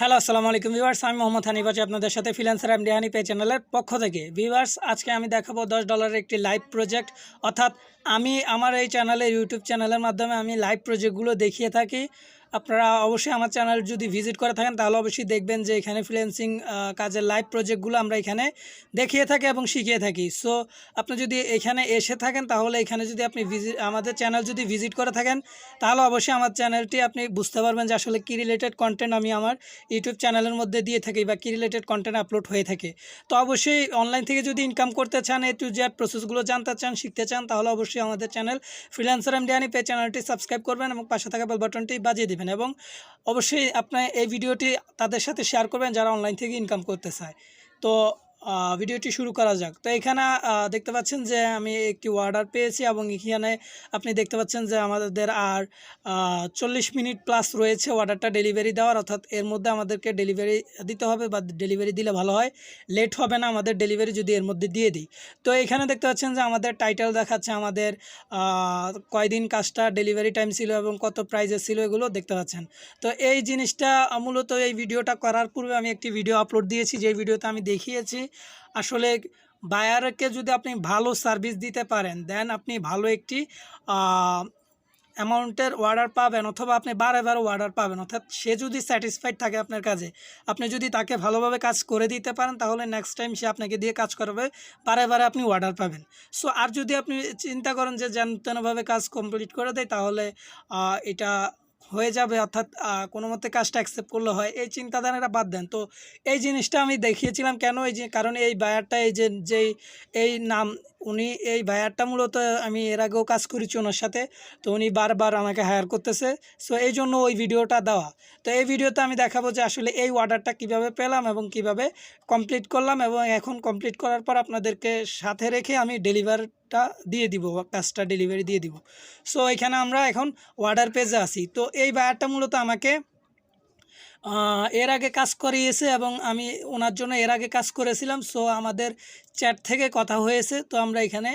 Hello, আসসালামু আলাইকুম viewers. আমি মোহাম্মদ হানিফ আছি আপনাদের সাথে ফিলান্সার এমডি ডিহানি পে চ্যানেলের পক্ষ থেকে। ভিউয়ার্স, আজকে আমি দেখাবো দশ ডলারের একটি লাইভ প্রজেক্ট। অর্থাৎ আমি আমার এই চ্যানেলে ইউটিউব চ্যানেলের মাধ্যমে আমি লাইভ প্রজেক্টগুলো দেখিয়ে থাকি। আপনারা অবশ্যই আমার চ্যানেল যদি ভিজিট করে থাকেন, তাহলে অবশ্যই দেখবেন যে এখানে ফ্রিল্যান্সিং কাজের লাইভ প্রজেক্টগুলো আমরা এখানে দেখিয়ে থাকি এবং শিখিয়ে থাকি। সো আপনি যদি এখানে এসে থাকেন, তাহলে এখানে যদি আপনি ভিজিট আমাদের চ্যানেল যদি ভিজিট করে থাকেন, তাহলে অবশ্যই আমার চ্যানেলটি আপনি বুঝতে পারবেন যে আসলে কী রিলেটেড কন্টেন্ট আমি আমার ইউটিউব চ্যানেলের মধ্যে দিয়ে থাকি বা কী রিলেটেড কন্টেন্ট আপলোড হয়ে থাকে। তো অবশ্যই অনলাইন থেকে যদি ইনকাম করতে চান এ টু জেড প্রসেসগুলো জানতে চান, শিখতে চান, তাহলে অবশ্যই আমাদের চ্যানেল ফ্রিল্যান্সার এম ডিয়ানি পে চ্যানেলটি সাবস্ক্রাইব করবেন এবং পাশে থাকা বেল বাটনটি বাজিয়ে দেবেন। এবং অবশ্যই আপনার এই ভিডিওটি তাদের সাথে শেয়ার করবেন যারা অনলাইন থেকে ইনকাম করতে চায়। তো ভিডিওটি শুরু করা যাক। তো এখানে দেখতে পাচ্ছেন যে আমি একটি অর্ডার পেয়েছি এবং এখানে আপনি দেখতে পাচ্ছেন যে আমাদের আর চল্লিশ মিনিট প্লাস রয়েছে অর্ডারটা ডেলিভারি দেওয়ার। অর্থাৎ এর মধ্যে আমাদেরকে ডেলিভারি দিতে হবে বা ডেলিভারি দিলে ভালো হয়। লেট হবে না আমাদের ডেলিভারি যদি এর মধ্যে দিয়ে দিই। তো এখানে দেখতে পাচ্ছেন যে আমাদের টাইটেল দেখাচ্ছে আমাদের কয়দিন কাজটা ডেলিভারি টাইম ছিল এবং কত প্রাইজে ছিল এগুলো দেখতে পাচ্ছেন। তো এই জিনিসটা মূলত এই ভিডিওটা করার পূর্বে আমি একটি ভিডিও আপলোড দিয়েছি। যে ভিডিওতে আমি দেখিয়েছি আসলে বায়ারকে যদি আপনি ভালো সার্ভিস দিতে পারেন, দেন আপনি ভালো একটি অ্যামাউন্টের অর্ডার পাবেন অথবা আপনি বারে বারে অর্ডার পাবেন, অর্থাৎ সে যদি স্যাটিসফাইড থাকে আপনার কাজে, আপনি যদি তাকে ভালোভাবে কাজ করে দিতে পারেন, তাহলে নেক্সট টাইম সে আপনাকে দিয়ে কাজ করবে বারে বারে আপনি অর্ডার পাবেন। সো আর যদি আপনি চিন্তা করেন যে যেন তেনভাবে কাজ কমপ্লিট করে দেয়, তাহলে এটা হয়ে যাবে, অর্থাৎ কোনো মতে কাজটা অ্যাকসেপ্ট করলে হয়। এই চিন্তাধারাটা বাদ দেন। তো এই জিনিসটা আমি দেখিয়েছিলাম কেন? এই যে, কারণ এই বায়ারটা এই যে, যেই, এই নাম উনি এই বায়ারটা মূলত আমি এর আগেও কাজ করেছি ওনার সাথে, তো উনি বারবার আমাকে হায়ার করতেছে। সো এই জন্য ওই ভিডিওটা দেওয়া। তো এই ভিডিওতে আমি দেখাবো যে আসলে এই অর্ডারটা কীভাবে পেলাম এবং কীভাবে কমপ্লিট করলাম এবং এখন কমপ্লিট করার পর আপনাদেরকে সাথে রেখে আমি ডেলিভারিটা দিয়ে দিব কাজটা ডেলিভারি দিয়ে দিব। সো এখানে আমরা এখন অর্ডার পেজে আসি তো এই বায়ারটা মূলত আমাকে এর আগে কাজ করিয়েছে এবং আমি ওনার জন্য এর আগে কাজ করেছিলাম সো আমাদের চ্যাট থেকে কথা হয়েছে, তো আমরা এখানে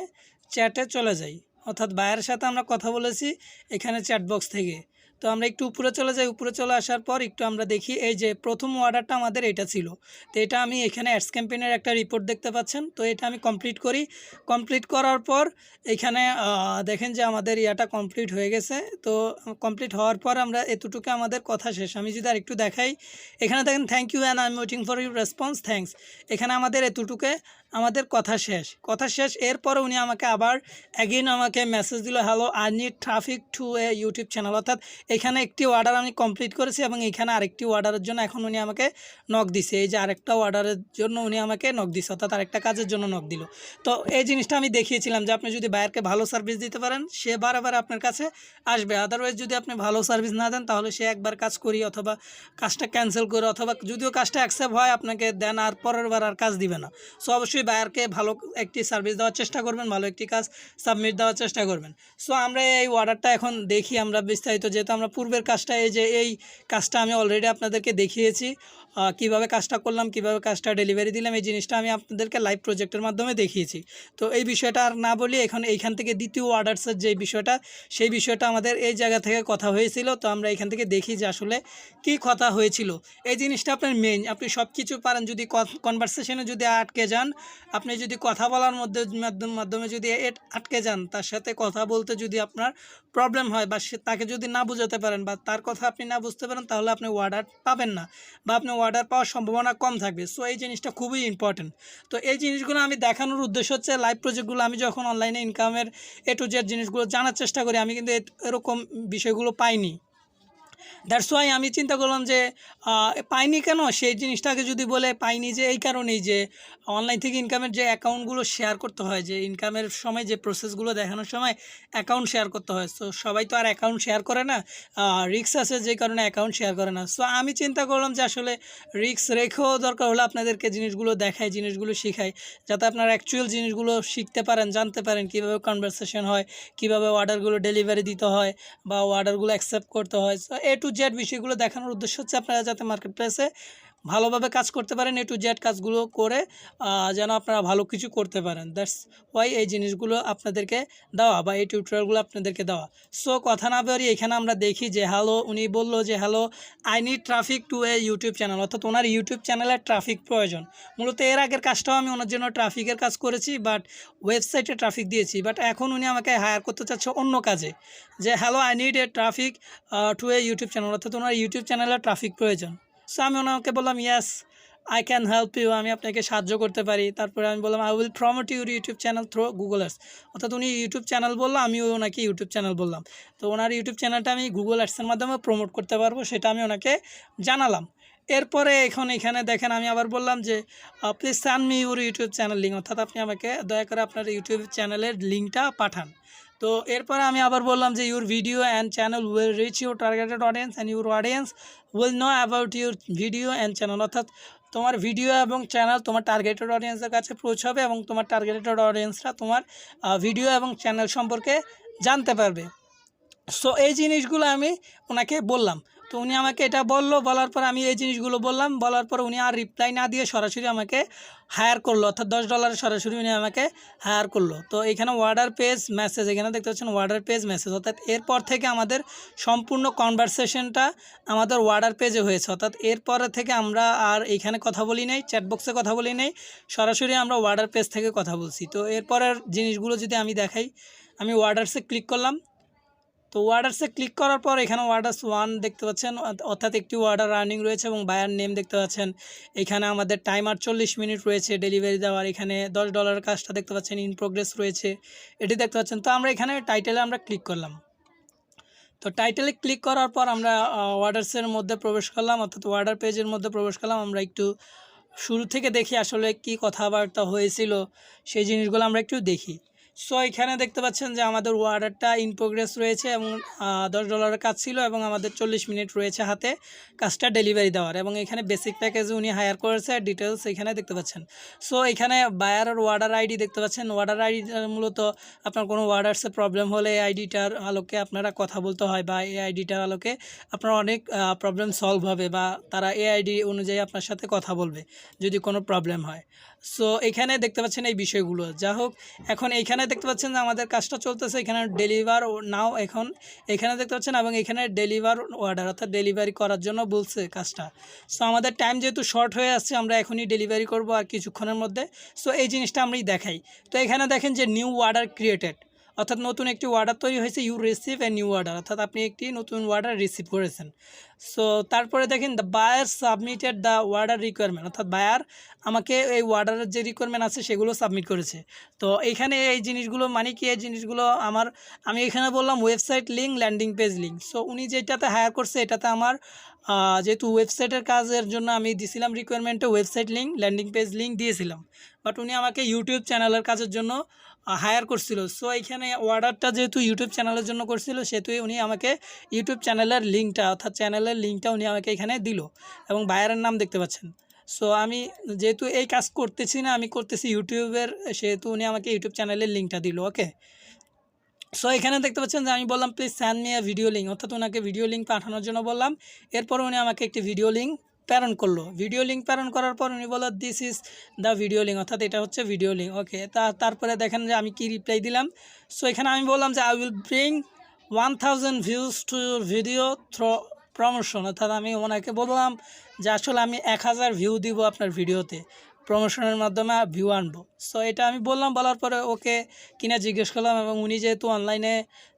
চ্যাটে চলে যাই। অর্থাৎ বায়ের সাথে আমরা কথা বলেছি এখানে চ্যাট বক্স থেকে। তো আমরা একটু উপরে চলে যাই। উপরে চলে আসার পর একটু আমরা দেখি, এই যে প্রথম অর্ডারটা আমাদের এটা ছিল। তো এটা আমি এখানে অ্যাডস ক্যাম্পেইনের একটা রিপোর্ট দেখতে পাচ্ছেন। তো এটা আমি কমপ্লিট করি। কমপ্লিট করার পর এখানে দেখেন যে আমাদের ইয়াটা কমপ্লিট হয়ে গেছে। তো কমপ্লিট হওয়ার পর আমরা এতটুকু আমাদের কথা শেষ। আমি যদি আর একটু দেখাই, এখানে দেখেন thank you and I am waiting for your response thanks এখানে আমাদের এতটুকু আমাদের কথা শেষ। কথা শেষ, এরপর উনি আমাকে আবার অ্যাগেন আমাকে মেসেজ দিল hello I need traffic to a YouTube channel অর্থাৎ এখানে একটি অর্ডার আমি কমপ্লিট করেছি এবং এখানে আরেকটি অর্ডারের জন্য এখন উনি আমাকে নক দিছে। এই যে আরেকটা অর্ডারের জন্য উনি আমাকে নক দিছে, অর্থাৎ আরেকটা কাজের জন্য নক দিল। তো এই জিনিসটা আমি দেখিয়েছিলাম যে আপনি যদি বায়ারকে ভালো সার্ভিস দিতে পারেন, সে বারে বারে আপনার কাছে আসবে। আদারওয়াইজ যদি আপনি ভালো সার্ভিস না দেন, তাহলে সে একবার কাজ করি অথবা কাজটা ক্যান্সেল করে, অথবা যদিও কাজটা অ্যাকসেপ্ট হয়, আপনাকে দেন আর পরের বার আর কাজ দিবে না। সো অবশ্যই বায়ারকে ভালো একটি সার্ভিস দেওয়ার চেষ্টা করবেন, ভালো একটি কাজ সাবমিট দেওয়ার চেষ্টা করবেন। সো আমরা এই অর্ডারটা এখন দেখি, আমরা বিস্তারিত, যেহেতু আমরা পূর্বের কাজটা, এই যে এই কাজটা আমি অলরেডি আপনাদেরকে দেখিয়েছি। কীভাবে কাজটা করলাম, কীভাবে কাজটা ডেলিভারি দিলাম, এই জিনিসটা আমি আপনাদেরকে লাইভ প্রজেক্টের মাধ্যমে দেখিয়েছি। তো এই বিষয়টা আর না বলি এখন এইখান থেকে দ্বিতীয় অর্ডার্সের যে বিষয়টা, সেই বিষয়টা আমাদের এই জায়গা থেকে কথা হয়েছিল। তো আমরা এখান থেকে দেখি যে আসলে কী কথা হয়েছিল। এই জিনিসটা আপনার মেইন আপনি সব কিছু পারেন, যদি কনভারসেশনে যদি আটকে যান, আপনি যদি কথা বলার মধ্যে, মাধ্যম- যদি আটকে যান, তার সাথে কথা বলতে যদি আপনার প্রবলেম হয় বা তাকে যদি না বুঝাতে পারেন বা তার কথা আপনি না বুঝতে পারেন, তাহলে আপনি অর্ডার পাবেন না বা আপনি অর্ডার পাওয়ার সম্ভাবনা কম থাকবে। সো এই জিনিসটা খুবই ইম্পর্টেন্ট তো এই জিনিসগুলো আমি দেখানোর উদ্দেশ্য হচ্ছে লাইভ প্রজেক্টগুলো আমি যখন অনলাইনে ইনকামের এ টু জেড জিনিসগুলো জানার চেষ্টা করি, আমি কিন্তু এরকম বিষয়গুলো পাইনি। দ্যাটস ওয়াই আমি চিন্তা করলাম যে পাইনি কেন? সেই জিনিসটাকে যদি বলে পাইনি যে, এই কারণেই যে অনলাইন থেকে ইনকামের যে অ্যাকাউন্টগুলো শেয়ার করতে হয়, যে ইনকামের সময় যে প্রসেসগুলো দেখানোর সময় অ্যাকাউন্ট শেয়ার করতে হয়। তো সবাই তো আর অ্যাকাউন্ট শেয়ার করে না। রিক্স আছে যে কারণে অ্যাকাউন্ট শেয়ার করে না। সো আমি চিন্তা করলাম যে আসলে রিক্স রেখেও দরকার হলে আপনাদেরকে জিনিসগুলো দেখায় জিনিসগুলো শেখায় যাতে আপনারা অ্যাকচুয়াল জিনিসগুলো শিখতে পারেন, জানতে পারেন কীভাবে কনভারসেশন হয়, কীভাবে অর্ডারগুলো ডেলিভারি দিতে হয় বা অর্ডারগুলো অ্যাকসেপ্ট করতে হয়। সো এ টু জেড বিষয়গুলো দেখানোর উদ্দেশ্য হচ্ছে আপনারা যাতে মার্কেট প্লেসে ভালোভাবে কাজ করতে পারেন এ টু জেড কাজগুলো করে যেন আপনারা ভালো কিছু করতে পারেন। দ্যাটস ওয়াই এই জিনিসগুলো আপনাদেরকে দেওয়া বা এই টিউটোরিয়ালগুলো আপনাদেরকে দেওয়া। সো কথা না বেরিয়ে এখানে আমরা দেখি যে হ্যালো উনি বলল যে hello I need traffic to a YouTube channel অর্থাৎ ওনার ইউটিউব চ্যানেলে ট্রাফিক প্রয়োজন। মূলত এর আগের কাজটাও আমি ওনার জন্য ট্রাফিকের কাজ করেছি বাট ওয়েবসাইটে ট্রাফিক দিয়েছি। বাট এখন উনি আমাকে হায়ার করতে চাচ্ছে অন্য কাজে। যে hello I need a traffic to a YouTube channel অর্থাৎ ওনার ইউটিউব চ্যানেলে ট্রাফিক প্রয়োজন। সো আমি ওনাকে বললাম yes I can help you আমি আপনাকে সাহায্য করতে পারি। তারপরে আমি বললাম I will promote your YouTube channel through Google ads অর্থাৎ উনি ইউটিউব চ্যানেল বলল, আমিও ওনাকে ইউটিউব চ্যানেল বললাম। তো ওনার ইউটিউব চ্যানেলটা আমি গুগল আর্টসের মাধ্যমে প্রমোট করতে পারব, সেটা আমি ওনাকে জানালাম। এরপরে এখন এখানে দেখেন, আমি আবার বললাম যে please send me your YouTube channel link অর্থাৎ আপনি আমাকে দয়া করে আপনার ইউটিউব চ্যানেলের লিঙ্কটা পাঠান। তো এরপরে আমি আবার বললাম যে your video and channel will reach your targeted audience and your audience will know about your video and channel অর্থাৎ তোমার ভিডিও এবং চ্যানেল তোমার টার্গেটেড অডিয়েন্সের কাছে পৌঁছাবে এবং তোমার টার্গেটেড অডিয়েন্সরা তোমার ভিডিও এবং চ্যানেল সম্পর্কে জানতে পারবে। সো এই জিনিসগুলো আমি ওনাকে বললাম। তো উনি আমাকে এটা বলল, বলার পর আমি এই জিনিসগুলো বললাম, বলার পর উনি আর রিপ্লাই না দিয়ে সরাসরি আমাকে হায়ার করল, অর্থাৎ দশ ডলারের সরাসরি উনি আমাকে হায়ার করল। তো এখানে ওয়ার্ডার পেজ মেসেজ এখানে দেখতে পাচ্ছেন ওয়ার্ডার পেজ মেসেজ অর্থাৎ এরপর থেকে আমাদের সম্পূর্ণ কনভারসেশনটা আমাদের ওয়ার্ডার পেজে হয়েছে। অর্থাৎ এরপরে থেকে আমরা আর এখানে কথা বলি নাই চ্যাটবক্সে কথা বলি নাই, সরাসরি আমরা ওয়ার্ডার পেজ থেকে কথা বলছি। তো এরপরের জিনিসগুলো যদি আমি দেখাই, আমি ওয়ার্ডার্সে ক্লিক করলাম তো ওয়ার্ডার্সে ক্লিক করার পর এখানে ওয়ার্ডার্স ওয়ান দেখতে পাচ্ছেন অর্থাৎ একটি ওয়ার্ডার রানিং রয়েছে এবং বায়ার নেম দেখতে পাচ্ছেন। এখানে আমাদের টাইমার চল্লিশ মিনিট রয়েছে ডেলিভারি দেওয়ার, এখানে দশ ডলারের কাজটা দেখতে পাচ্ছেন, ইন প্রোগ্রেস রয়েছে, এটি দেখতে পাচ্ছেন। তো আমরা এখানে টাইটেলে আমরা ক্লিক করলাম। তো টাইটেলে ক্লিক করার পর আমরা ওয়ার্ডার্সের মধ্যে প্রবেশ করলাম, অর্থাৎ ওয়ার্ডার পেজের মধ্যে প্রবেশ করলাম। আমরা একটু শুরু থেকে দেখি আসলে কি কথাবার্তা হয়েছিল, সেই জিনিসগুলো আমরা একটু দেখি। সো এখানে দেখতে পাচ্ছেন যে আমাদের ওয়ার্ডারটা ইন প্রোগ্রেস রয়েছে এবং দশ ডলারের কাজ ছিল এবং আমাদের চল্লিশ মিনিট রয়েছে হাতে কাজটা ডেলিভারি দেওয়ার এবং এখানে বেসিক প্যাকেজে উনি হায়ার করেছে ডিটেলস এখানে দেখতে পাচ্ছেন। সো এখানে বায়ারের ওয়ার্ডার আইডি দেখতে পাচ্ছেন। ওয়ার্ডার আইডি মূলত আপনার কোনো ওয়ার্ডার্সে প্রবলেম হলে এই আইডিটার আলোকে আপনারা কথা বলতে হয় বা এই আইডিটার আলোকে আপনার অনেক প্রবলেম সলভ হবে বা তারা এই আইডি অনুযায়ী আপনার সাথে কথা বলবে যদি কোনো প্রবলেম হয়। সো এখানে দেখতে পাচ্ছেন এই বিষয়গুলো। যা হোক, এখন এইখানে দেখতে পাচ্ছেন যে আমাদের কাজটা চলতেছে, এখানে ডেলিভার নাও এখন। এখানে দেখতে পাচ্ছেন এবং এখানে ডেলিভার অর্ডার অর্থাৎ ডেলিভারি করার জন্য বলছে কাজটা। সো আমাদের টাইম যেহেতু শর্ট হয়ে আসছে, আমরা এখনই ডেলিভারি করব আর কিছুক্ষণের মধ্যে। সো এই জিনিসটা আমরাই দেখাই। তো এখানে দেখেন যে নিউ অর্ডার ক্রিয়েটেড অর্থাৎ নতুন একটি অর্ডার তৈরি হয়েছে you receive a new order অর্থাৎ আপনি একটি নতুন অর্ডার রিসিভ করেছেন। সো তারপরে দেখেন the buyer submitted the order requirement অর্থাৎ বায়ার আমাকে এই অর্ডারের যে রিকোয়ারমেন্ট আছে, সেগুলো সাবমিট করেছে। তো এইখানে এই জিনিসগুলো মানে কি? এই জিনিসগুলো আমার, আমি এখানে বললাম website link landing page link so উনি যেটাতে হায়ার করছে, এটাতে আমার যেহেতু ওয়েবসাইটের কাজের জন্য আমি দিছিলাম রিকোয়ারমেন্টে website link landing page link দিয়েছিলাম। বাট উনি আমাকে ইউটিউব চ্যানেলের কাজের জন্য হায়ার করছিল। সো এইখানে অর্ডারটা যেহেতু ইউটিউব চ্যানেলের জন্য করছিল, সেহেতু উনি আমাকে ইউটিউব চ্যানেলের লিঙ্কটা অর্থাৎ চ্যানেলের লিঙ্কটা উনি আমাকে এখানে দিল এবং বায়ারের নাম দেখতে পাচ্ছেন। সো আমি যেহেতু এই কাজ করতেছি না, আমি করতেছি ইউটিউবের সেহেতু উনি আমাকে ইউটিউব চ্যানেলের লিঙ্কটা দিল ওকে সো এখানে দেখতে পাচ্ছেন যে আমি বললাম please send me video link অর্থাৎ ওনাকে ভিডিও লিঙ্ক পাঠানোর জন্য বললাম। এরপর উনি আমাকে একটি ভিডিও লিঙ্ক প্রেরণ করল। ভিডিও লিঙ্ক প্রেরণ করার পর উনি বলো this is the video link অর্থাৎ এটা হচ্ছে ভিডিও লিঙ্ক ওকে তা তারপরে দেখেন যে আমি কি রিপ্লাই দিলাম। সো এখানে আমি বললাম যে I will bring one thousand views to your video through promotion অর্থাৎ আমি ওনাকে বললাম যে, আসলে আমি এক হাজার ভিউ দিব আপনার ভিডিওতে প্রমোশনের মাধ্যমে ভিউ আনব। সো এটা আমি বললাম, বলার পরে ওকে কিনা জিজ্ঞেস করলাম এবং উনি যেহেতু অনলাইনে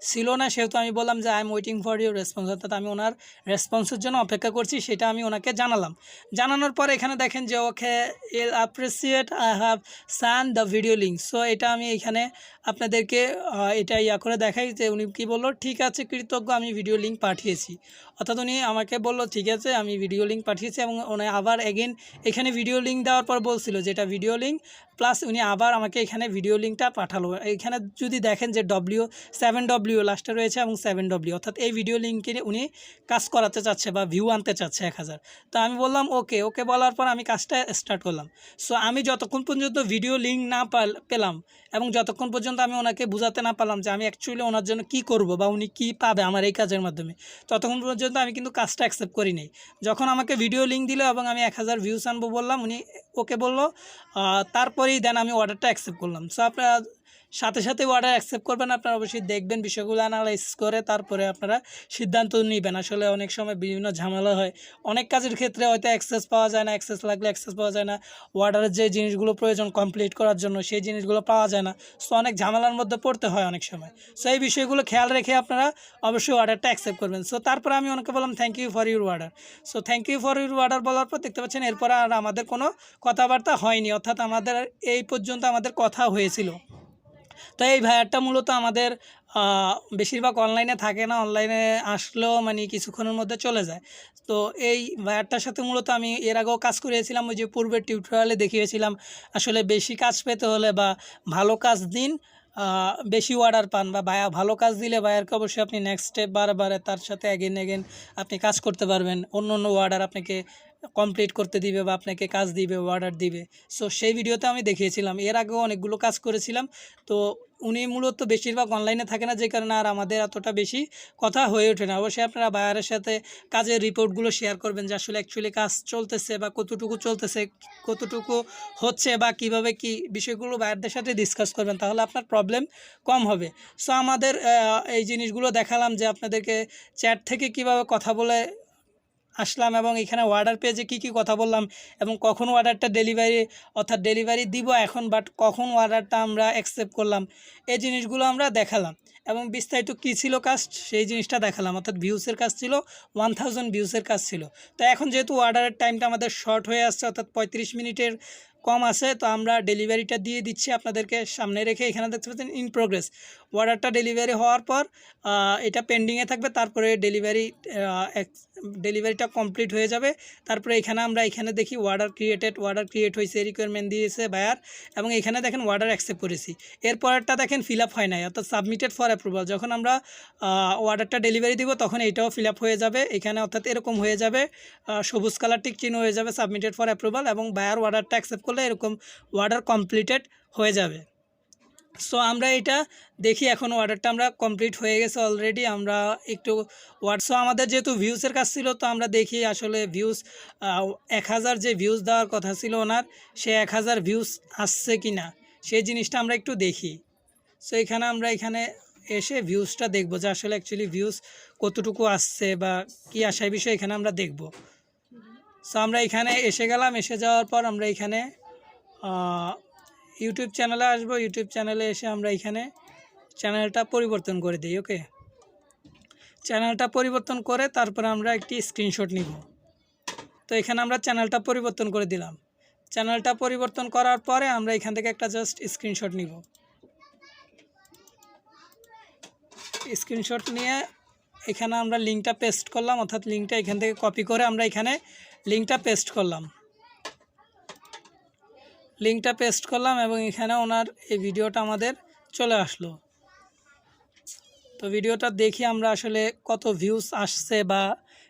ছিল না, সেহেতু আমি বললাম যে I am waiting for your response অর্থাৎ আমি ওনার রেসপন্সের জন্য অপেক্ষা করছি, সেটা আমি ওনাকে জানালাম। জানানোর পর এখানে দেখেন যে okay I'll appreciate I have sent the video link so এটা আমি এখানে আপনাদেরকে এটা ইয়া করে দেখাই যে উনি কী বলল, ঠিক আছে কৃতজ্ঞ, আমি ভিডিও লিঙ্ক পাঠিয়েছি। অর্থাৎ উনি আমাকে বলল, ঠিক আছে, আমি ভিডিও লিঙ্ক পাঠিয়েছি। এবং উনি আবার এগেন এখানে ভিডিও লিঙ্ক দেওয়ার পর বলছিল যে এটা ভিডিও লিঙ্ক প্লাস উনি আবার আমাকে এখানে ভিডিও লিঙ্কটা পাঠালো। এখানে যদি দেখেন যে ডব্লিউ সেভেন ডব্লিউ লাস্টে রয়েছে এবং সেভেন ডব্লিউ অর্থাৎ এই ভিডিও লিঙ্কে উনি কাজ করাতে চাচ্ছে বা ভিউ আনতে চাচ্ছে এক হাজার। তো আমি বললাম ওকে ওকে বলার পর আমি কাজটা স্টার্ট করলাম। সো আমি যতক্ষণ পর্যন্ত ভিডিও লিঙ্ক না পাল- পেলাম এবং যতক্ষণ পর্যন্ত আমি ওনাকে বোঝাতে না পারলাম যে আমি অ্যাকচুয়ালি ওনার জন্য কি করব বা উনি কি পাবে আমার এই কাজের মাধ্যমে ততক্ষণ পর্যন্ত আমি কিন্তু কাজটা অ্যাকসেপ্ট করি নাই। যখন আমাকে ভিডিও লিঙ্ক দিল এবং আমি এক হাজার ভিউস আনব বললাম উনি ওকে বলল আহ, তারপরেই দেন আমি অর্ডারটা অ্যাকসেপ্ট করলাম। সো আপনারা সাথে সাথে অর্ডার অ্যাকসেপ্ট করবেন, আপনারা অবশ্যই দেখবেন বিষয়গুলো অ্যানালাইসিস করে তারপরে আপনারা সিদ্ধান্ত নেবেন। আসলে অনেক সময় বিভিন্ন ঝামেলা হয়। অনেক কাজের ক্ষেত্রে হয়তো অ্যাক্সেস পাওয়া যায় না অ্যাক্সেস লাগলে অ্যাক্সেস পাওয়া যায় না। অর্ডারের যে জিনিসগুলো প্রয়োজন কমপ্লিট করার জন্য, সেই জিনিসগুলো পাওয়া যায় না। সো অনেক ঝামেলার মধ্যে পড়তে হয় অনেক সময়। সো এই বিষয়গুলো খেয়াল রেখে আপনারা অবশ্যই অর্ডারটা অ্যাকসেপ্ট করবেন। সো তারপরে আমি ওনাকে বললাম thank you for your order so thank you for your order বলার পর দেখতে পাচ্ছেন, এরপর আর আমাদের কোনো কথাবার্তা হয়নি। অর্থাৎ আমাদের এই পর্যন্ত আমাদের কথা হয়েছিল। তো এই ভাইয়ারটা মূলত আমাদের বেশিরভাগ অনলাইনে থাকে না অনলাইনে আসলেও মানে কিছুক্ষণের মধ্যে চলে যায়। তো এই ভায়ারটার সাথে মূলত আমি এর আগেও কাজ করিয়েছিলাম, ওই যে পূর্বের টিউটোরিয়ালে দেখিয়েছিলাম, আসলে বেশি কাজ পেতে হলে বা ভালো কাজ দিন বেশি অর্ডার পান বা ভায়া ভালো কাজ দিলে ভায়ারকে অবশ্যই আপনি নেক্সট স্টেপ বারে তার সাথে এগেন এগেন আপনি কাজ করতে পারবেন। অন্য অন্য অর্ডার আপনাকে কমপ্লিট করতে দিবে বা আপনাকে কাজ দিবে অর্ডার দিবে। সো সেই ভিডিওতে আমি দেখিয়েছিলাম। এর আগেও অনেকগুলো কাজ করেছিলাম। তো উনি মূলত বেশিরভাগ অনলাইনে থাকে না, যে কারণে আর আমাদের এতটা বেশি কথা হয়ে ওঠে না। অবশ্যই আপনারা বায়ারের সাথে কাজের রিপোর্টগুলো শেয়ার করবেন, যে আসলে অ্যাকচুয়ালি কাজ চলতেছে বা কতটুকু চলতেছে, কতটুকু হচ্ছে বা কীভাবে কি বিষয়গুলো বায়ারদের সাথে ডিসকাস করবেন, তাহলে আপনার প্রবলেম কম হবে। সো আমাদের এই জিনিসগুলো দেখালাম যে আপনাদেরকে চ্যাট থেকে কীভাবে কথা বলে আসলাম এবং এখানে অর্ডার পেয়ে পেজে কী কী কথা বললাম এবং কখন অর্ডারটা ডেলিভারি অর্থাৎ ডেলিভারি দিব এখন বাট কখন অর্ডারটা আমরা অ্যাকসেপ্ট করলাম, এই জিনিসগুলো আমরা দেখালাম এবং বিস্তারিত কী ছিল কাজ সেই জিনিসটা দেখালাম, অর্থাৎ ভিউসের কাজ ছিল ওয়ান থাউজেন্ড ভিউসের কাজ ছিল। তো এখন যেহেতু অর্ডারের টাইমটা আমাদের শর্ট হয়ে আসছে, অর্থাৎ পঁয়ত্রিশ মিনিটের কম আছে, তো আমরা ডেলিভারিটা দিয়ে দিচ্ছি আপনাদেরকে সামনে রেখে, এখানে দেখতে পাচ্ছেন ইন প্রোগ্রেস অর্ডারটা ডেলিভারি হওয়ার পর এটা পেন্ডিংয়ে থাকবে, তারপরে ডেলিভারি ডেলিভারিটা কমপ্লিট হয়ে যাবে। তারপরে এখানে আমরা এখানে দেখি অর্ডার ক্রিয়েটেড অর্ডার ক্রিয়েট হয়েছে রিকোয়ারমেন্ট দিয়েছে বায়ার এবং এখানে দেখেন অর্ডার অ্যাকসেপ্ট করেছি। এরপরটা দেখেন ফিল আপ হয় নাই, অর্থাৎ সাবমিটেড ফর অ্যাপ্রুভাল যখন আমরা অর্ডারটা ডেলিভারি দিব, তখন এইটাও ফিল আপ হয়ে যাবে। এখানে অর্থাৎ এরকম হয়ে যাবে সবুজ কালার টিক চিহ্ন হয়ে যাবে সাবমিটেড ফর অ্যাপ্রুভাল এবং বায়ার অর্ডারটা অ্যাকসেপ্ট করলে এরকম অর্ডার কমপ্লিটেড হয়ে যাবে। সো আমরা এটা দেখি এখন অর্ডারটা আমরা কমপ্লিট হয়ে গেছে অলরেডি আমরা একটু সো আমাদের যেহেতু ভিউসের কাজ ছিল, তো আমরা দেখি আসলে ভিউস এক হাজার যে ভিউস দেওয়ার কথা ছিল ওনার, সে এক হাজার ভিউস আসছে কি না সেই জিনিসটা আমরা একটু দেখি। সো এখানে আমরা এখানে এসে ভিউসটা দেখব যে আসলে অ্যাকচুয়ালি ভিউস কতটুকু আসছে বা কী আসার বিষয় এখানে আমরা দেখব। সো আমরা এখানে এসে গেলাম, এসে যাওয়ার পর আমরা এখানে ইউটিউব চ্যানেলে আসব ইউটিউব চ্যানেলে এসে আমরা এখানে চ্যানেলটা পরিবর্তন করে দিই ওকে চ্যানেলটা পরিবর্তন করে তারপরে আমরা একটি স্ক্রিনশট নিব। তো এখানে আমরা চ্যানেলটা পরিবর্তন করে দিলাম। চ্যানেলটা পরিবর্তন করার পরে আমরা এখান থেকে একটা জাস্ট স্ক্রিনশট নিব। স্ক্রিনশট নিয়ে এখানে আমরা লিঙ্কটা পেস্ট করলাম, অর্থাৎ লিঙ্কটা এখান থেকে কপি করে আমরা এখানে লিঙ্কটা পেস্ট করলাম। লিঙ্কটা পেস্ট করলাম এবং এখানে ওনার এই ভিডিওটা আমাদের চলে আসলো। তো ভিডিওটা দেখি আমরা আসলে কত ভিউস আসছে বা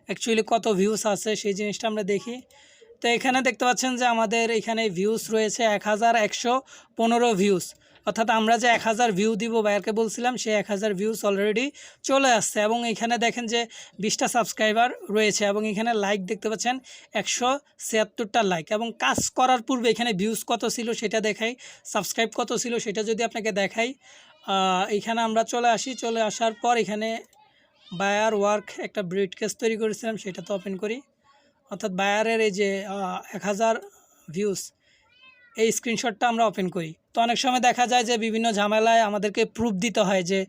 অ্যাকচুয়ালি কত ভিউস আছে, সেই জিনিসটা আমরা দেখি। তো এখানে দেখতে পাচ্ছেন যে আমাদের এখানে ভিউস রয়েছে এক হাজার একশো পনেরো ভিউস অর্থাৎ আমরা যে এক হাজার ভিউ দিব বাইরকে বলছিলাম, সে এক হাজার ভিউস অলরেডি চলে আসছে এবং এখানে দেখেন যে বিশটা সাবস্ক্রাইবার রয়েছে এবং এখানে লাইক দেখতে পাচ্ছেন একশো ছিয়াত্তরটা লাইক এবং কাজ করার পূর্বে এখানে ভিউজ কত ছিল সেটা দেখাই সাবস্ক্রাইব কত ছিল সেটা যদি আপনাকে দেখাই এখানে আমরা চলে আসি, চলে আসার পর এখানে বায়ার ওয়ার্ক একটা ব্রিড কেস তৈরি করেছিলাম, সেটা তো ওপেন করি। অর্থাৎ বায়ারের এই যে এক হাজার ভিউস এই স্ক্রিনশটটা আমরা ওপেন করি। তো অনেক সময় দেখা যায় যে বিভিন্ন ঝামেলায় আমাদেরকে প্রুফ দিতে হয় যে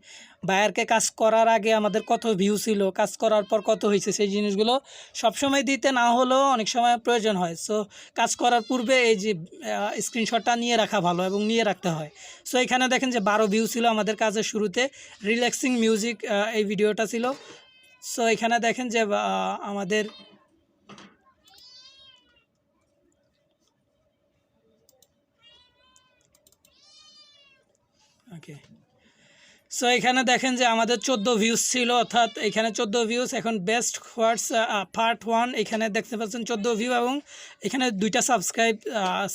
বায়ারকে কাজ করার আগে আমাদের কত ভিউ ছিল, কাজ করার পর কত হয়েছে, সেই জিনিসগুলো সবসময় দিতে না হলেও অনেক সময় প্রয়োজন হয়। সো কাজ করার পূর্বে এই যে স্ক্রিনশটটা নিয়ে রাখা ভালো এবং নিয়ে রাখতে হয়। সো এখানে দেখেন যে বারো ভিউ ছিল আমাদের কাজের শুরুতে রিল্যাক্সিং মিউজিক এই ভিডিওটা ছিল। সো এখানে দেখেন যে আমাদের ওকে সো এখানে দেখেন যে আমাদের চোদ্দ ভিউজ ছিল অর্থাৎ এখানে চোদ্দ ভিউজ এখন বেস্ট হোয়াটস পার্ট ওয়ান এখানে দেখতে পাচ্ছেন চোদ্দ ভিউ এবং এখানে দুইটা সাবস্ক্রাইব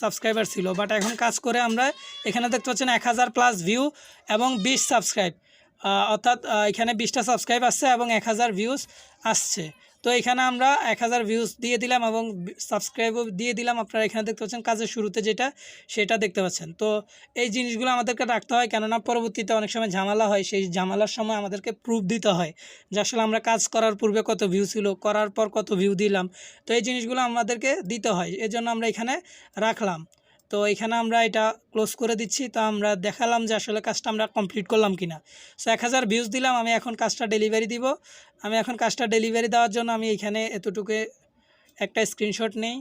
সাবস্ক্রাইবার ছিল। বাট এখন কাজ করে আমরা এখানে দেখতে পাচ্ছেন এক হাজার প্লাস ভিউ এবং বিশ সাবস্ক্রাইব অর্থাৎ আহ, এখানে বিশটা সাবস্ক্রাইব আসছে এবং এক হাজার ভিউজ আসছে। তো এখানে আমরা এক হাজার ভিউজ দিয়ে দিলাম এবং সাবস্ক্রাইবও দিয়ে দিলাম। আপনারা এখানে দেখতে পাচ্ছেন কাজের শুরুতে যেটা, সেটা দেখতে পাচ্ছেন। তো এই জিনিসগুলো আমাদেরকে রাখতে হয়, কেননা পরবর্তীতে অনেক সময় ঝামেলা হয়। সেই ঝামেলার সময় আমাদেরকে প্রুফ দিতে হয় যে আসলে আমরা কাজ করার পূর্বে কত ভিউ ছিল, করার পর কত ভিউ দিলাম। তো এই জিনিসগুলো আমাদেরকে দিতে হয়। এজন্য আমরা এখানে রাখলাম। তো এখানে আমরা এটা ক্লোজ করে দিচ্ছি। তো আমরা দেখালাম যে আসলে কাজটা আমরা কমপ্লিট করলাম কিনা। সো এক হাজার ভিউজ দিলাম, আমি এখন কাজটা ডেলিভারি দিব। আমি এখন কাজটা ডেলিভারি দেওয়ার জন্য আমি এখানে এতটুকু একটা স্ক্রিনশট নেই।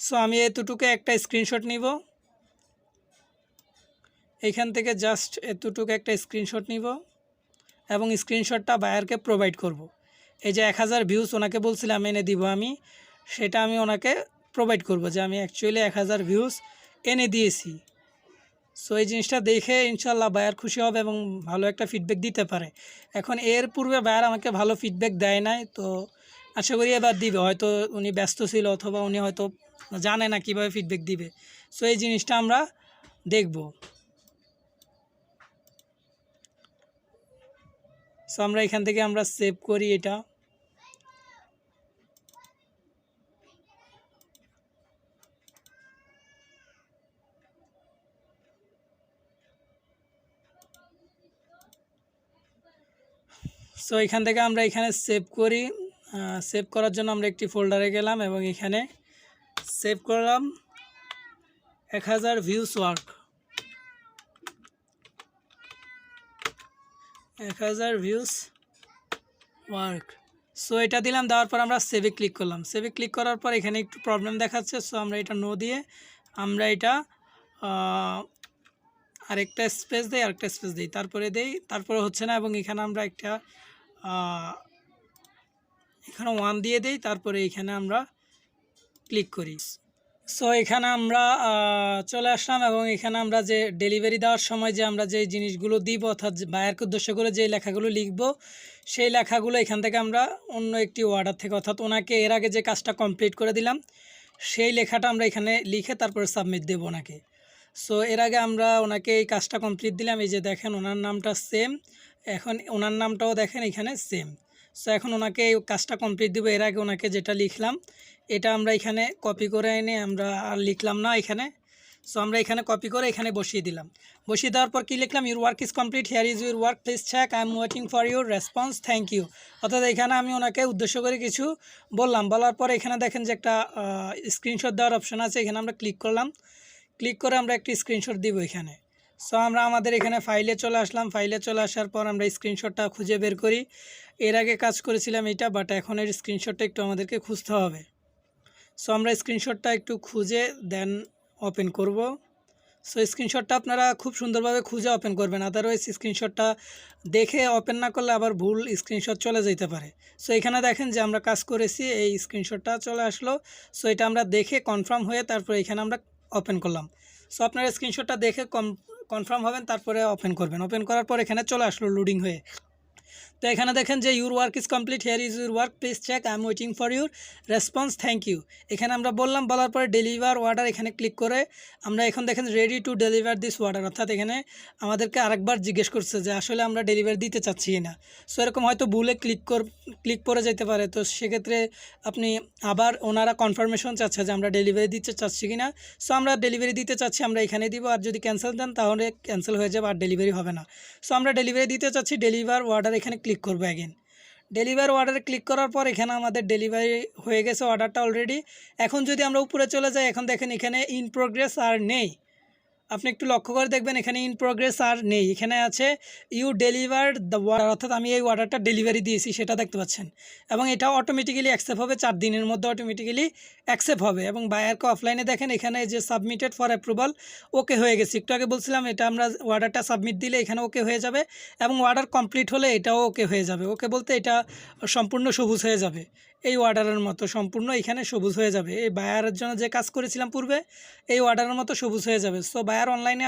সো আমি এতটুকু একটা স্ক্রিনশট নিব। এইখান থেকে জাস্ট এতটুকু একটা স্ক্রিনশট নিব এবং স্ক্রিনশটটা বায়ারকে প্রোভাইড করব। এই যে এক হাজার ভিউজ ওনাকে বলছিলাম, এনে দিব আমি, সেটা আমি ওনাকে প্রোভাইড করব যে আমি অ্যাকচুয়ালি এক হাজার ভিউজ এনে দিয়েছি। সো এই জিনিসটা দেখে ইনশাল্লাহ বায়ার খুশি হবে এবং ভালো একটা ফিডব্যাক দিতে পারে। এখন এর পূর্বে বায়ার আমাকে ভালো ফিডব্যাক দেয় নাই, তো আশা করি এবার দিবে। হয়তো উনি ব্যস্ত ছিল অথবা উনি হয়তো জানে না কীভাবে ফিডব্যাক দিবে। সো এই জিনিসটা আমরা দেখব। সো আমরা এখান থেকে আমরা সেভ করি এটা। সো এখান থেকে আমরা এখানে সেভ করি। সেভ করার জন্য আমরা একটি ফোল্ডারে গেলাম এবং এখানে সেভ করলাম। এক হাজার ভিউস ওয়ার্ক এক হাজার ভিউস ওয়ার্ক সো এটা দিলাম, দেওয়ার পর আমরা সেভে ক্লিক করলাম। সেভে ক্লিক করার পর এখানে একটু প্রবলেম দেখাচ্ছে। সো আমরা এটা নো দিয়ে আমরা এটা আরেকটা স্পেস দিই, আরেকটা স্পেস দিই। তারপরে দেই, তারপরে হচ্ছে না, এবং এখানে আমরা একটা এখানে ওয়ান দিয়ে দেই, তারপরে এখানে আমরা ক্লিক করি। সো এখানে আমরা চলে আসলাম এবং এখানে আমরা যে ডেলিভারি দেওয়ার সময় যে আমরা যে জিনিসগুলো দিব, অর্থাৎ বায়ারকে উদ্দেশ্য করে যে লেখাগুলো লিখব, সেই লেখাগুলো এখান থেকে আমরা অন্য একটি অর্ডার থেকে, অর্থাৎ ওনাকে এর আগে যে কাজটা কমপ্লিট করে দিলাম, সেই লেখাটা আমরা এখানে লিখে তারপরে সাবমিট দেবো ওনাকে। সো এর আগে আমরা ওনাকে এই কাজটা কমপ্লিট দিলাম, এই যে দেখেন ওনার নামটা সেম এখন ওনার নামটাও দেখেন এখানে সেম সো এখন ওনাকে এই কাজটা কমপ্লিট দিব। এর আগে ওনাকে যেটা লিখলাম, এটা আমরা এখানে কপি করে এনে আমরা আর লিখলাম না এখানে। সো আমরা এখানে কপি করে এখানে বসিয়ে দিলাম। বসিয়ে দেওয়ার পর কী লিখলাম? Your work is complete here is your work please check I am waiting for your response thank you অর্থাৎ এখানে আমি ওনাকে উদ্দেশ্য করে কিছু বললাম। বলার পর এখানে দেখেন যে একটা স্ক্রিনশট দেওয়ার অপশন আছে। এখানে আমরা ক্লিক করলাম। ক্লিক করে আমরা একটি স্ক্রিনশট দিব এখানে। সো আমরা আমাদের এখানে ফাইলে চলে আসলাম। ফাইলে চলে আসার পর আমরা স্ক্রিনশটটা খুঁজে বের করি। এর আগে কাজ করেছিলাম এটা বাট এখন এর স্ক্রিনশটটা একটু আমাদেরকে খুঁজতে হবে। সো আমরা স্ক্রিনশটটা একটু খুঁজে দেন ওপেন করব। সো স্ক্রিনশটটা আপনারা খুব সুন্দরভাবে খুঁজে ওপেন করবেন। আদারওয়াইজ স্ক্রিনশটটা দেখে ওপেন না করলে আবার ভুল স্ক্রিনশট চলে যেতে পারে। সো এখানে দেখেন যে আমরা কাজ করেছি, এই স্ক্রিনশটটা চলে আসলো। সো এটা আমরা দেখে কনফার্ম হয়ে তারপর এখানে আমরা ওপেন করলাম। সো আপনারা স্ক্রিনশটটা দেখে কনফার্ম হবেন, তারপরে ওপেন করবেন। ওপেন করার পর এখানে চলে আসলো লোডিং হয়ে। তো এখানে দেখেন যে your work is complete here is your work please check I am waiting for your response thank you এখানে আমরা বললাম, বলার পরে ডেলিভার অর্ডার এখানে ক্লিক করে আমরা এখন দেখেন ready to deliver this order অর্থাৎ এখানে আমাদেরকে আরেকবার জিজ্ঞেস করছে যে, আসলে আমরা ডেলিভারি দিতে চাচ্ছি না সো এরকম হয়তো ভুলে ক্লিক কর ক্লিক করে যেতে পারে। তো সেক্ষেত্রে আপনি আবার ওনারা কনফার্মেশন চাচ্ছে যে, আমরা ডেলিভারি দিতে চাচ্ছি কি না সো আমরা ডেলিভারি দিতে চাচ্ছি, আমরা এখানে দিব। আর যদি ক্যান্সেল দেন, তাহলে ক্যান্সেল হয়ে যাবে, আর ডেলিভারি হবে না। সো আমরা ডেলিভারি দিতে চাচ্ছি ডেলিভার অর্ডার এখানে ক্লিক করব অ্যাগেন ডেলিভারি অর্ডারে ক্লিক করার পর এখানে আমাদের ডেলিভারি হয়ে গেছে অর্ডারটা অলরেডি এখন যদি আমরা উপরে চলে যাই, এখন দেখেন এখানে ইন প্রোগ্রেস আর নেই। আপনি একটু লক্ষ্য করে দেখবেন এখানে ইন প্রোগ্রেস আর নেই। এখানে আছে ইউ ডেলিভার দ্য ওয়ার্ডার অর্থাৎ আমি এই অর্ডারটা ডেলিভারি দিয়েছি, সেটা দেখতে পাচ্ছেন। এবং এটা অটোমেটিক্যালি অ্যাকসেপ্ট হবে, চার দিনের মধ্যে অটোমেটিক্যালি অ্যাকসেপ্ট হবে। এবং বায়ারকে অফলাইনে দেখেন, এখানে যে সাবমিটেড ফর অ্যাপ্রুভাল ওকে হয়ে গেছে। একটু আগে বলছিলাম, এটা আমরা অর্ডারটা সাবমিট দিলে এখানে ওকে হয়ে যাবে এবং অর্ডার কমপ্লিট হলে এটাও ওকে হয়ে যাবে। ওকে বলতে এটা সম্পূর্ণ সবুজ হয়ে যাবে। এই অর্ডারের মতো সম্পূর্ণ এখানে সবুজ হয়ে যাবে। এই বায়ারের জন্য যে কাজ করেছিলাম পূর্বে, এই অর্ডারের মতো সবুজ হয়ে যাবে। সো বায়ার অনলাইনে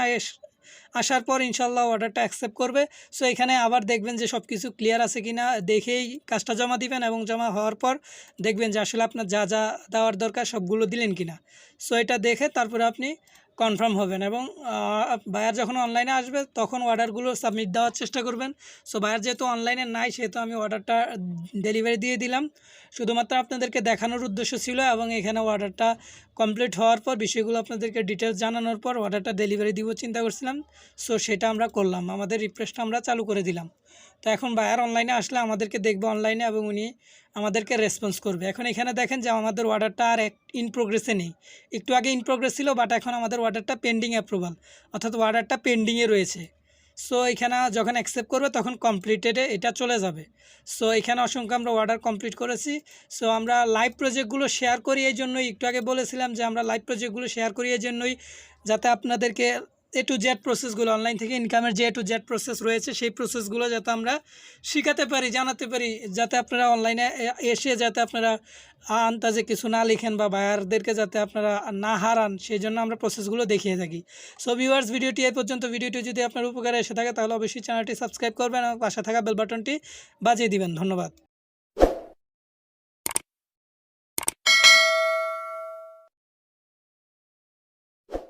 আসার পর ইনশাল্লাহ অর্ডারটা অ্যাকসেপ্ট করবে। সো এখানে আবার দেখবেন যে সব কিছু ক্লিয়ার আছে কি না দেখেই কাজটা জমা দিবেন এবং জমা হওয়ার পর দেখবেন যে আসলে আপনার যা যা দেওয়ার দরকার সবগুলো দিলেন কি না সো এটা দেখে তারপরে আপনি কনফার্ম হবেন এবং বায়ার যখন অনলাইনে আসবে তখন অর্ডারগুলো সাবমিট দেওয়ার চেষ্টা করবেন। সো, বায়ার যেহেতু অনলাইনে নাই, সেহেতু আমি অর্ডারটা ডেলিভারি দিয়ে দিলাম। শুধুমাত্র আপনাদেরকে দেখানোর উদ্দেশ্য ছিল এবং এখানে অর্ডারটা কমপ্লিট হওয়ার পর বিষয়গুলো আপনাদেরকে ডিটেলস জানানোর পর অর্ডারটা ডেলিভারি দিব, চিন্তা করছিলাম। সো, সেটা আমরা করলাম। আমাদের রিফ্রেশটা আমরা চালু করে দিলাম। তো এখন বায়ার অনলাইনে আসলে আমাদেরকে দেখবে অনলাইনে এবং উনি আমাদেরকে রেসপন্স করবে। এখন এখানে দেখেন যে আমাদের অর্ডারটা আর ইন প্রোগ্রেসে নেই। একটু আগে ইন প্রোগ্রেস ছিল বাট এখন আমাদের অর্ডারটা পেন্ডিং অ্যাপ্রুভাল অর্থাৎ অর্ডারটা পেন্ডিংয়ে রয়েছে। সো এখানে যখন অ্যাকসেপ্ট করবে, তখন কমপ্লিটেডে এটা চলে যাবে। সো এখানে অসংখ্য আমরা অর্ডার কমপ্লিট করেছি। সো আমরা লাইভ প্রজেক্টগুলো শেয়ার করি এই জন্যই, একটু আগে বলেছিলাম যে আমরা লাইভ প্রজেক্টগুলো শেয়ার করি এই জন্যই, যাতে আপনাদেরকে এ টু জেড প্রসেসগুলো অনলাইন থেকে ইনকামের যে এ টু জেড প্রসেস রয়েছে, সেই প্রসেসগুলো যাতে আমরা শেখাতে পারি, জানাতে পারি, যাতে আপনারা অনলাইনে এসে যাতে আপনারা আন্তাজে কিছু না লিখেন বা বায়ারদেরকে যাতে আপনারা না হারান, সেই জন্য আমরা প্রসেসগুলো দেখিয়ে থাকি। সো ভিউয়ার্স ভিডিওটি এই পর্যন্ত। ভিডিওটি যদি আপনার উপকারে এসে থাকে, তাহলে অবশ্যই চ্যানেলটি সাবস্ক্রাইব করবেন এবং পাশে থাকা বেল বাটনটি বাজিয়ে দিবেন। ধন্যবাদ।